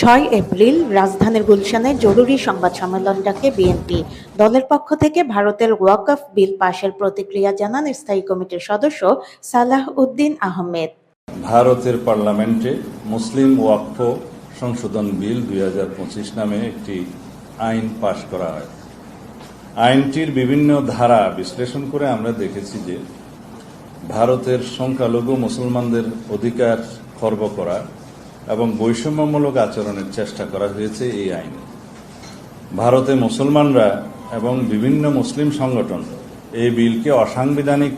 ছয় এপ্রিল রাজধানীর গুলশানে জরুরি সংবাদ সম্মেলন ডাকে বিএনপি দলের পক্ষ থেকে ভারতের ওয়াকফ বিল পাশের প্রতিক্রিয়া জানান স্থায়ী কমিটির সদস্য সালাহ উদ্দিন আহমেদ। ভারতের পার্লামেন্টে মুসলিম ওয়াকফ সংশোধন বিল দুই হাজার পঁচিশ নামে একটি আইন পাশ করা হয়। আইনটির বিভিন্ন ধারা বিশ্লেষণ করে আমরা দেখেছি যে ভারতের সংখ্যালঘু মুসলমানদের অধিকার খর্ব করা এবং বৈষম্যমূলক আচরণের চেষ্টা করা হয়েছে এই আইনে। ভারতে মুসলমানরা এবং বিভিন্ন মুসলিম সংগঠন এই বিলকে অসাংবিধানিক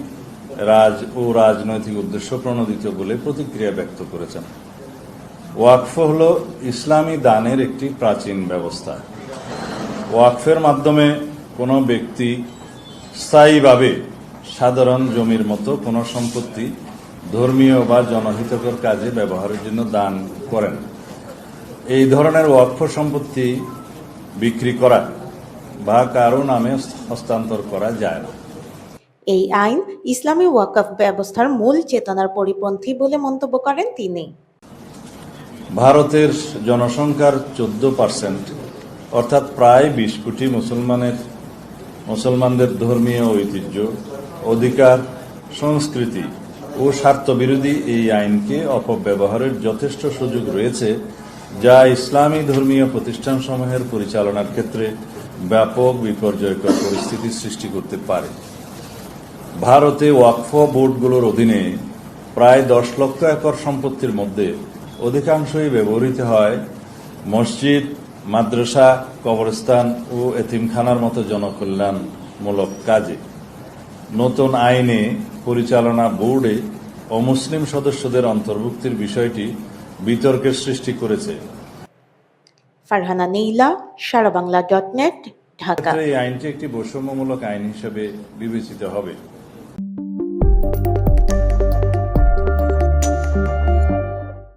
রাজ ও রাজনৈতিক উদ্দেশ্য প্রণোদিত বলে প্রতিক্রিয়া ব্যক্ত করেছেন। ওয়াকফ হল ইসলামী দানের একটি প্রাচীন ব্যবস্থা। ওয়াকফের মাধ্যমে কোনো ব্যক্তি স্থায়ীভাবে সাধারণ জমির মতো কোনো সম্পত্তি ধর্মীয় বা জনহিতকর কাজে ব্যবহারের জন্য দান করেন। এই ধরনের ওয়াকফ সম্পত্তি বিক্রি করা বা কারও নামে হস্তান্তর করা যায় না। এই আইন ইসলামী ওয়াকফ ব্যবস্থার মূল চেতনার পরিপন্থী বলে মন্তব্য করেন তিনি। ভারতের জনসংখ্যার চোদ্দ পার্সেন্ট অর্থাৎ প্রায় বিশ কোটি মুসলমানের মুসলমানদের ধর্মীয় ঐতিহ্য অধিকার সংস্কৃতি ও স্বার্থবিরোধী এই আইনকে অপব্যবহারের যথেষ্ট সুযোগ রয়েছে, যা ইসলামী ধর্মীয় প্রতিষ্ঠানসমূহের পরিচালনার ক্ষেত্রে ব্যাপক বিপর্যয়কর পরিস্থিতি সৃষ্টি করতে পারে। ভারতে ওয়াকফ বোর্ডগুলোর অধীনে প্রায় দশ লক্ষ একর সম্পত্তির মধ্যে অধিকাংশই ব্যবহৃত হয় মসজিদ, মাদ্রাসা, কবরস্থান ও এতিমখানার মতো জনকল্যাণমূলক কাজে। নতুন আইনে পরিচালনা বোর্ডে অমুসলিম সদস্যদের অন্তর্ভুক্তির বিষয়টি বিতর্কের সৃষ্টি করেছে। Farhana Nila Sara Bangla dot net Dhaka. এই আইনটি একটি বৈষম্যমূলক আইন হিসেবে বিবেচিত হবে।